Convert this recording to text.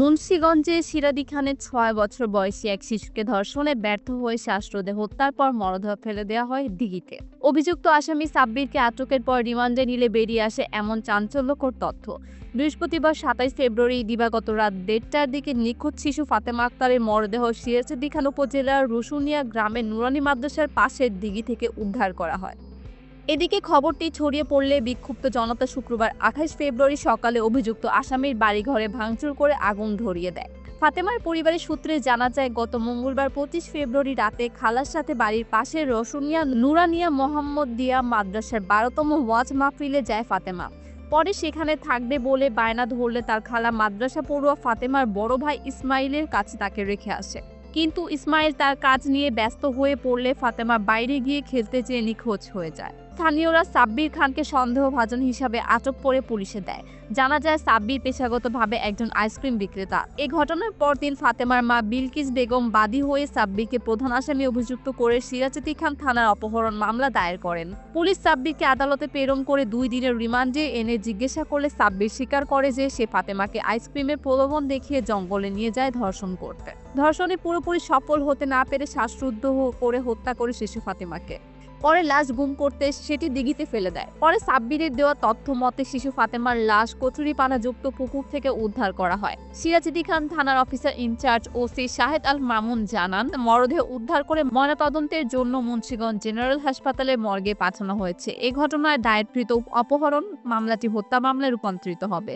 মুন্সিগঞ্জে সিরাদি খানের ছয় বছর বয়সী এক শিশুকে ধর্ষণে ব্যর্থ হয়ে শ্বাসরোধে হত্যার পর মরদেহ ফেলে দেওয়া হয় দিঘিতে। অভিযুক্ত আসামি সাব্বিরকে আটকের পর রিমান্ডে নিলে বেরিয়ে আসে এমন চাঞ্চল্যকর তথ্য। বৃহস্পতিবার সাতাইশ ফেব্রুয়ারি দিবাগত রাত দেড়টার দিকে নিখোঁজ শিশু ফাতেমা আক্তারের মরদেহ সিরাজুদ্দি খান উপজেলার রসুনিয়া গ্রামের নুরানি মাদ্রাসার পাশের দিঘি থেকে উদ্ধার করা হয়। এদিকে খবরটি ছড়িয়ে পড়লে বিক্ষুব্ধ জনতা শুক্রবার আঠাশ ফেব্রুয়ারি সকালে অভিযুক্ত আসামির বাড়িঘরে ভাঙচুর করে আগুন ধরিয়ে দেয়। ফাতেমার পরিবারের সূত্রে জানা যায়, গত মঙ্গলবার পঁচিশ ফেব্রুয়ারি রাতে খালার সাথে বাড়ির পাশে রসুনিয়া নুরানিয়া মোহাম্মদ দিয়া মাদ্রাসার বারোতম ওয়াজ মাহফিলে যায় ফাতেমা। পরে সেখানে থাকবে বলে বায়না ধরলে তার খালা মাদ্রাসা পড়ুয়া ফাতেমার বড় ভাই ইসমাইলের কাছে তাকে রেখে আসে। কিন্তু ইসমাইল তার কাজ নিয়ে ব্যস্ত হয়ে পড়লে ফাতেমা বাইরে গিয়ে খেলতে চেয়ে নিখোঁজ হয়ে যায়। স্থানীয়রা সাব্বির খানকে সন্দেহভাজন হিসাবে আটক করে পুলিশে দেয়। জানা যায়, সাব্বির পেশাগতভাবে একজন আইসক্রিম বিক্রেতা। এই ঘটনার পরদিন ফাতেমার মা বিলকিস বেগম বাদী হয়ে সাব্বিরকে প্রধান আসামি অভিযুক্ত করে সিরাজতি খান থানার অপহরণ মামলা দায়ের করেন। পুলিশ সাব্বিরকে আদালতে প্রেরণ করে দুই দিনের রিমান্ডে এনে জিজ্ঞাসা করলে সাব্বির স্বীকার করে যে সে ফাতেমাকে আইসক্রিমের প্রলোভন দেখিয়ে জঙ্গলে নিয়ে যায় ধর্ষণ করতে। ধর্ষণে পুরোপুরি সফল হতে না পেরে শ্বাসরুদ্ধ করে হত্যা করে শিশু ফাতেমাকে। পরে লাশ গুম করতে সেটি দিঘিতে ফেলে দেয়। পরে সাব্বিরের দেওয়া তথ্য মতে শিশু ফাতেমার লাশ কচুরিপানা যুক্ত পুকুর থেকে উদ্ধার করা হয়। সিরাজিদি খান থানার officer in charge OC Shahed Al Mamun জানান, মরদেহ উদ্ধার করে ময়নাতদন্তের জন্য মুন্সিগঞ্জ জেনারেল হাসপাতালে মর্গে পাঠানো হয়েছে। এ ঘটনায় দায়েরকৃত অপহরণ, মামলাটি হত্যা মামলায় রূপান্তরিত হবে।